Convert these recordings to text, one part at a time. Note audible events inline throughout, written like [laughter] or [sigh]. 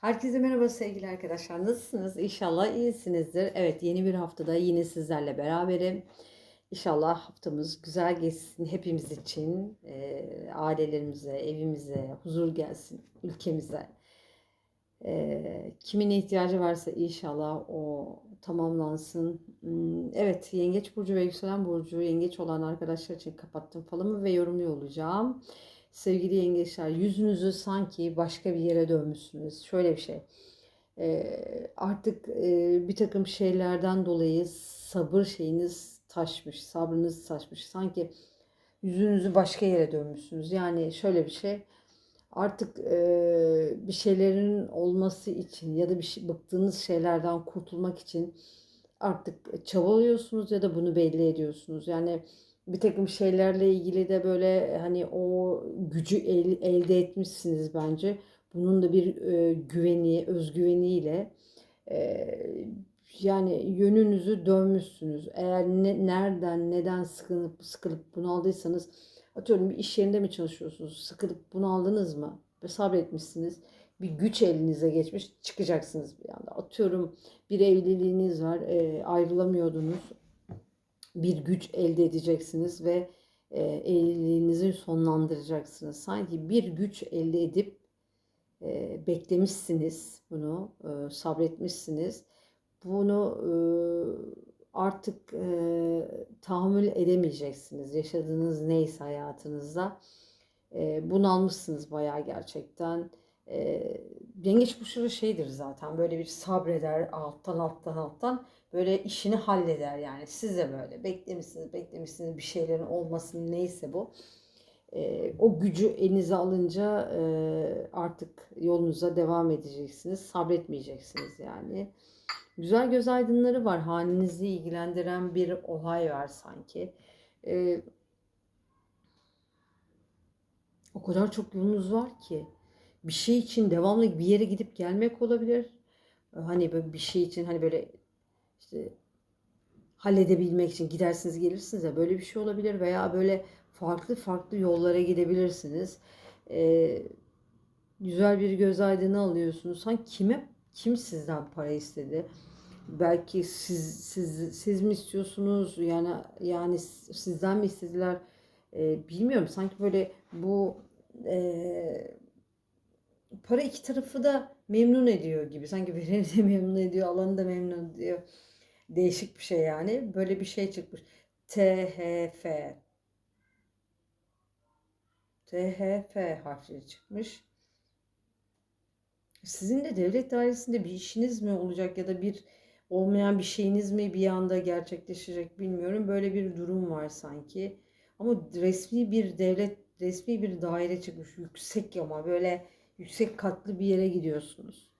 Herkese merhaba sevgili arkadaşlar. Nasılsınız? İnşallah iyisinizdir. Evet yeni bir haftada yine sizlerle beraberim. İnşallah haftamız güzel geçsin hepimiz için. Eee, ailelerimize, evimize, huzur gelsin ülkemize. Eee, kimin ihtiyacı varsa inşallah o tamamlansın. Hmm, Evet, Yengeç Burcu ve Yükselen Burcu Yengeç olan arkadaşlar için kapattım falımı ve yorumluyor olacağım. Sevgili yengeçler, yüzünüzü sanki başka bir yere dönmüşsünüz. Şöyle bir şey. Eee, artık eee, bir takım şeylerden dolayı sabır şeyiniz taşmış, sabrınız taşmış. Sanki yüzünüzü başka yere dönmüşsünüz. Yani şöyle bir şey. Artık eee, bir şeylerin olması için ya da bir şey, bıktığınız şeylerden kurtulmak için artık çabalıyorsunuz ya da bunu belli ediyorsunuz. Yani bir takım şeylerle ilgili de böyle hani o gücü el- elde etmişsiniz bence. Bunun da bir e, güveni, özgüveniyle e, yani yönünüzü dönmüşsünüz. Eğer ne, nereden, neden sıkılıp sıkılıp bunaldıysanız atıyorum bir iş yerinde mi çalışıyorsunuz? Sıkılıp bunaldınız mı? Ve sabretmişsiniz. Bir güç elinize geçmiş çıkacaksınız bir anda. Atıyorum bir evliliğiniz var, e, ayrılamıyordunuz bir güç elde edeceksiniz ve e, evliliğinizi sonlandıracaksınız. Sanki bir güç elde edip e, beklemişsiniz bunu, e, sabretmişsiniz. Bunu e, artık e, tahammül edemeyeceksiniz. Yaşadığınız neyse hayatınızda. E, bunalmışsınız bayağı gerçekten. E, yengeç burçları şeydir zaten böyle bir sabreder alttan alttan alttan böyle işini halleder yani. Siz de böyle beklemişsiniz beklemişsiniz bir şeylerin olmasın neyse bu. E, o gücü elinize alınca e, artık yolunuza devam edeceksiniz. Sabretmeyeceksiniz yani. Güzel göz aydınları var. Hanenizi ilgilendiren bir olay var sanki. E, o kadar çok yolunuz var ki. Bir şey için devamlı bir yere gidip gelmek olabilir. Hani böyle bir şey için hani böyle işte halledebilmek için gidersiniz gelirsiniz ya böyle bir şey olabilir veya böyle farklı farklı yollara gidebilirsiniz. Ee, güzel bir göz aydını alıyorsunuz. Sanki kime kim sizden para istedi? Belki siz siz siz mi istiyorsunuz? Yani yani sizden mi istediler? Ee, bilmiyorum. Sanki böyle bu e, para iki tarafı da memnun ediyor gibi. Sanki vereni de [laughs] memnun ediyor, alanı da memnun ediyor. Değişik bir şey yani. Böyle bir şey çıkmış. THF. THF harfleri çıkmış. Sizin de devlet dairesinde bir işiniz mi olacak ya da bir olmayan bir şeyiniz mi bir anda gerçekleşecek bilmiyorum. Böyle bir durum var sanki. Ama resmi bir devlet, resmi bir daire çıkmış. Yüksek ama böyle yüksek katlı bir yere gidiyorsunuz.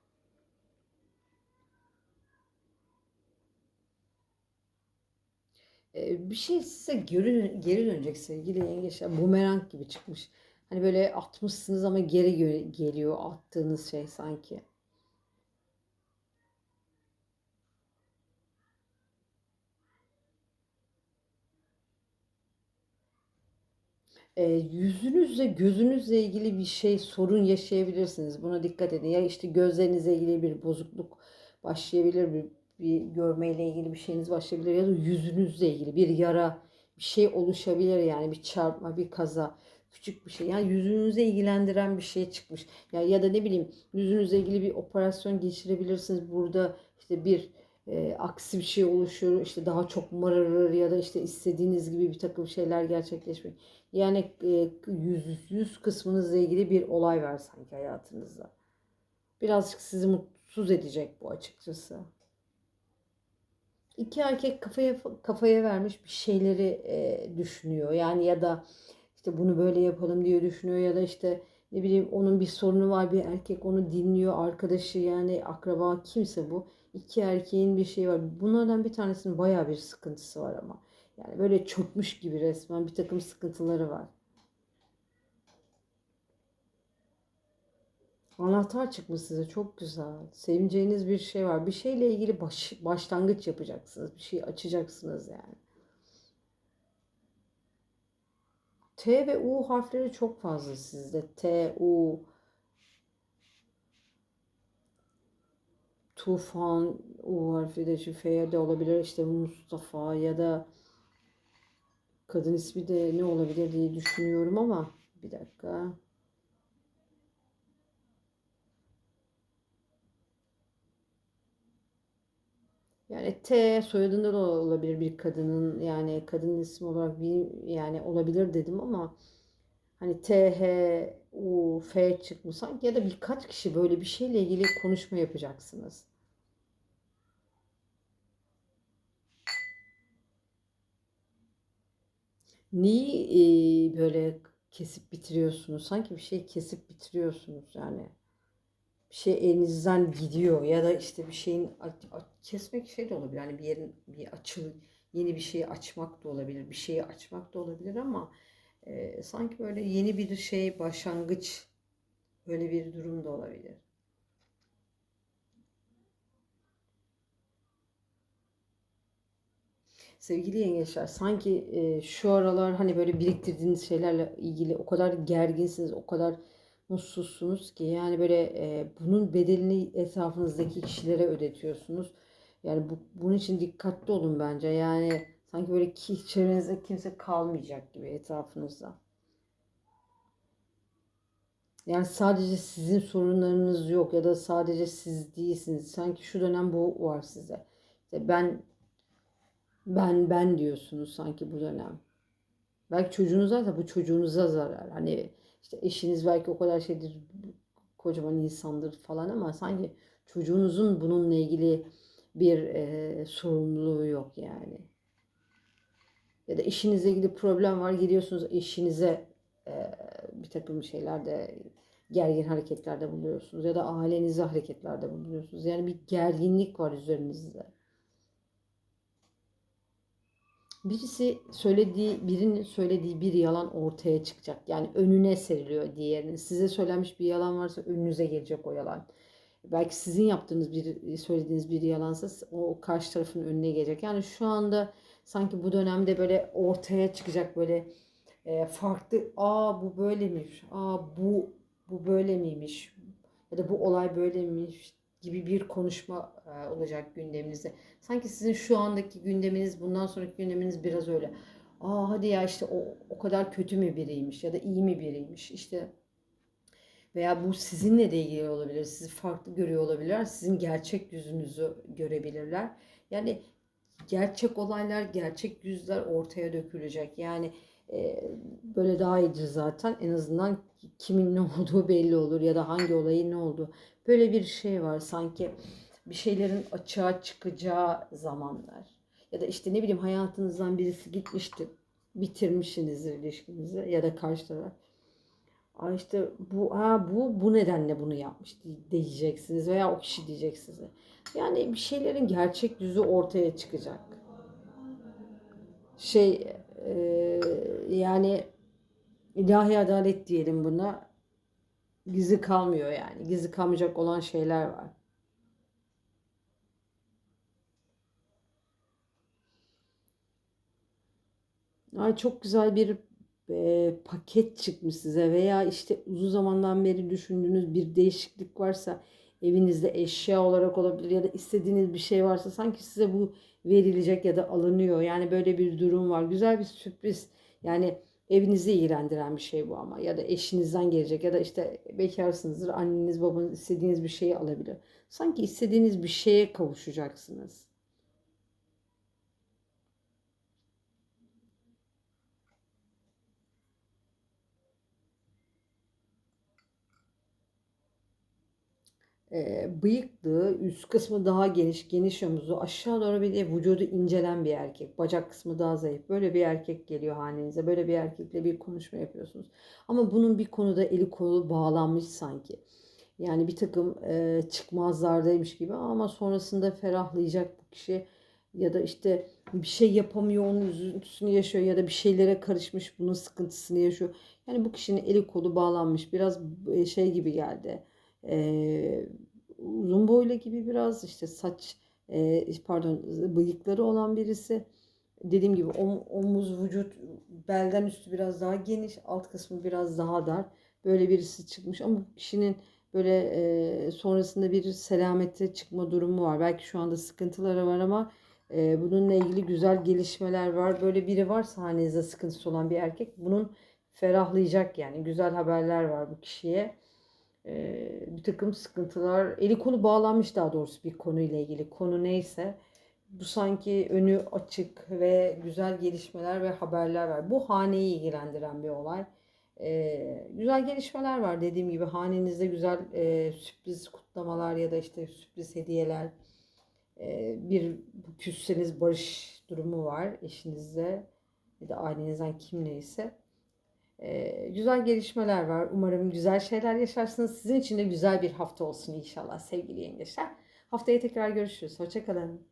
Ee, bir şey size geri, geri dönecek sevgili yengeçler. Bumerang gibi çıkmış. Hani böyle atmışsınız ama geri geliyor attığınız şey sanki. E, yüzünüzle, gözünüzle ilgili bir şey, sorun yaşayabilirsiniz. Buna dikkat edin. Ya işte gözlerinizle ilgili bir bozukluk başlayabilir, bir, bir görmeyle ilgili bir şeyiniz başlayabilir ya da yüzünüzle ilgili bir yara, bir şey oluşabilir yani bir çarpma, bir kaza, küçük bir şey. Yani yüzünüze ilgilendiren bir şey çıkmış. Ya ya da ne bileyim yüzünüzle ilgili bir operasyon geçirebilirsiniz. Burada işte bir e, aksi bir şey oluşur, işte daha çok mararır ya da işte istediğiniz gibi bir takım şeyler gerçekleşmek. Yani e, yüz, yüz kısmınızla ilgili bir olay var sanki hayatınızda. Birazcık sizi mutsuz edecek bu açıkçası. İki erkek kafaya kafaya vermiş bir şeyleri e, düşünüyor. Yani ya da işte bunu böyle yapalım diye düşünüyor ya da işte ne bileyim onun bir sorunu var bir erkek onu dinliyor arkadaşı yani akraba kimse bu. İki erkeğin bir şeyi var. Bunlardan bir tanesinin bayağı bir sıkıntısı var ama. Yani böyle çökmüş gibi resmen bir takım sıkıntıları var. Anahtar çıkmış size çok güzel. Sevineceğiniz bir şey var. Bir şeyle ilgili baş, başlangıç yapacaksınız. Bir şey açacaksınız yani. T ve U harfleri çok fazla sizde. T, U. Tufan, U harfi de şu F de olabilir. İşte Mustafa ya da kadın ismi de ne olabilir diye düşünüyorum ama bir dakika. Yani T soyadında da olabilir bir kadının yani kadın ismi olarak bir yani olabilir dedim ama hani T, H, U, F çıkmış sanki ya da birkaç kişi böyle bir şeyle ilgili konuşma yapacaksınız. Neyi e, böyle kesip bitiriyorsunuz? Sanki bir şey kesip bitiriyorsunuz yani. Bir şey elinizden gidiyor ya da işte bir şeyin kesmek şey de olabilir. Yani bir yerin bir açıl yeni bir şeyi açmak da olabilir. Bir şeyi açmak da olabilir ama e, sanki böyle yeni bir şey başlangıç böyle bir durum da olabilir. Sevgili yengeçler, sanki e, şu aralar hani böyle biriktirdiğiniz şeylerle ilgili o kadar gerginsiniz, o kadar mutsuzsunuz ki yani böyle e, bunun bedelini etrafınızdaki kişilere ödetiyorsunuz. Yani bu, bunun için dikkatli olun bence. Yani sanki böyle ki çevrenizde kimse kalmayacak gibi etrafınızda. Yani sadece sizin sorunlarınız yok ya da sadece siz değilsiniz. Sanki şu dönem bu var size. İşte ben ben ben diyorsunuz sanki bu dönem. Belki çocuğunuza da bu çocuğunuza zarar. Hani işte eşiniz belki o kadar şeydir, kocaman insandır falan ama sanki çocuğunuzun bununla ilgili bir e, sorumluluğu yok yani. Ya da eşinizle ilgili problem var, gidiyorsunuz eşinize e, bir takım şeylerde gergin hareketlerde bulunuyorsunuz ya da ailenize hareketlerde bulunuyorsunuz. Yani bir gerginlik var üzerinizde. Birisi söylediği, birinin söylediği bir yalan ortaya çıkacak. Yani önüne seriliyor diğerinin. Size söylenmiş bir yalan varsa önünüze gelecek o yalan. Belki sizin yaptığınız bir, söylediğiniz bir yalansa o karşı tarafın önüne gelecek. Yani şu anda sanki bu dönemde böyle ortaya çıkacak böyle e, farklı, aa bu böylemiş, aa bu bu böyle miymiş ya da bu olay böyle miymiş gibi bir konuşma e, olacak gündeminizde. Sanki sizin şu andaki gündeminiz, bundan sonraki gündeminiz biraz öyle. Aa hadi ya işte o, o kadar kötü mü biriymiş ya da iyi mi biriymiş işte veya bu sizinle de ilgili olabilir. Sizi farklı görüyor olabilirler. Sizin gerçek yüzünüzü görebilirler. Yani gerçek olaylar, gerçek yüzler ortaya dökülecek. Yani böyle daha iyidir zaten. En azından kimin ne [laughs] olduğu belli olur ya da hangi olayın ne olduğu. Böyle bir şey var sanki bir şeylerin açığa çıkacağı zamanlar. Ya da işte ne bileyim hayatınızdan birisi gitmişti. Bitirmişsinizdir ilişkinizi ya da karşı taraf. Aa işte bu ha bu bu nedenle bunu yapmış diyeceksiniz veya o kişi diyecek size. Yani bir şeylerin gerçek yüzü ortaya çıkacak. Şey e, yani ilahi adalet diyelim buna. Gizli kalmıyor yani. Gizli kalmayacak olan şeyler var. Ay çok güzel bir e, paket çıkmış size veya işte uzun zamandan beri düşündüğünüz bir değişiklik varsa evinizde eşya olarak olabilir ya da istediğiniz bir şey varsa sanki size bu verilecek ya da alınıyor. Yani böyle bir durum var. Güzel bir sürpriz. Yani evinizi ilgilendiren bir şey bu ama ya da eşinizden gelecek ya da işte bekarsınızdır anneniz babanız istediğiniz bir şeyi alabilir. Sanki istediğiniz bir şeye kavuşacaksınız. E, bıyıklı, üst kısmı daha geniş, geniş omuzlu, aşağı doğru bir de vücudu incelen bir erkek. Bacak kısmı daha zayıf. Böyle bir erkek geliyor hanenize. Böyle bir erkekle bir konuşma yapıyorsunuz. Ama bunun bir konuda eli kolu bağlanmış sanki. Yani bir takım e, çıkmazlardaymış gibi ama sonrasında ferahlayacak bu kişi ya da işte bir şey yapamıyor onun üzüntüsünü yaşıyor ya da bir şeylere karışmış bunun sıkıntısını yaşıyor. Yani bu kişinin eli kolu bağlanmış biraz şey gibi geldi e, uzun boylu gibi biraz işte saç e, pardon bıyıkları olan birisi. Dediğim gibi om, omuz, vücut, belden üstü biraz daha geniş, alt kısmı biraz daha dar. Böyle birisi çıkmış ama kişinin böyle e, sonrasında bir selamete çıkma durumu var. Belki şu anda sıkıntıları var ama e, bununla ilgili güzel gelişmeler var. Böyle biri varsa hanenizde sıkıntısı olan bir erkek bunun ferahlayacak yani güzel haberler var bu kişiye. E, bir takım sıkıntılar, eli kolu bağlanmış daha doğrusu bir konuyla ilgili. Konu neyse bu sanki önü açık ve güzel gelişmeler ve haberler var. Bu haneyi ilgilendiren bir olay. Ee, güzel gelişmeler var dediğim gibi hanenizde güzel e, sürpriz kutlamalar ya da işte sürpriz hediyeler. Ee, bir küsseniz barış durumu var eşinizle ya da ailenizden kim neyse. Güzel gelişmeler var. Umarım güzel şeyler yaşarsınız. Sizin için de güzel bir hafta olsun inşallah sevgili yengeçler. Haftaya tekrar görüşürüz. Hoşçakalın.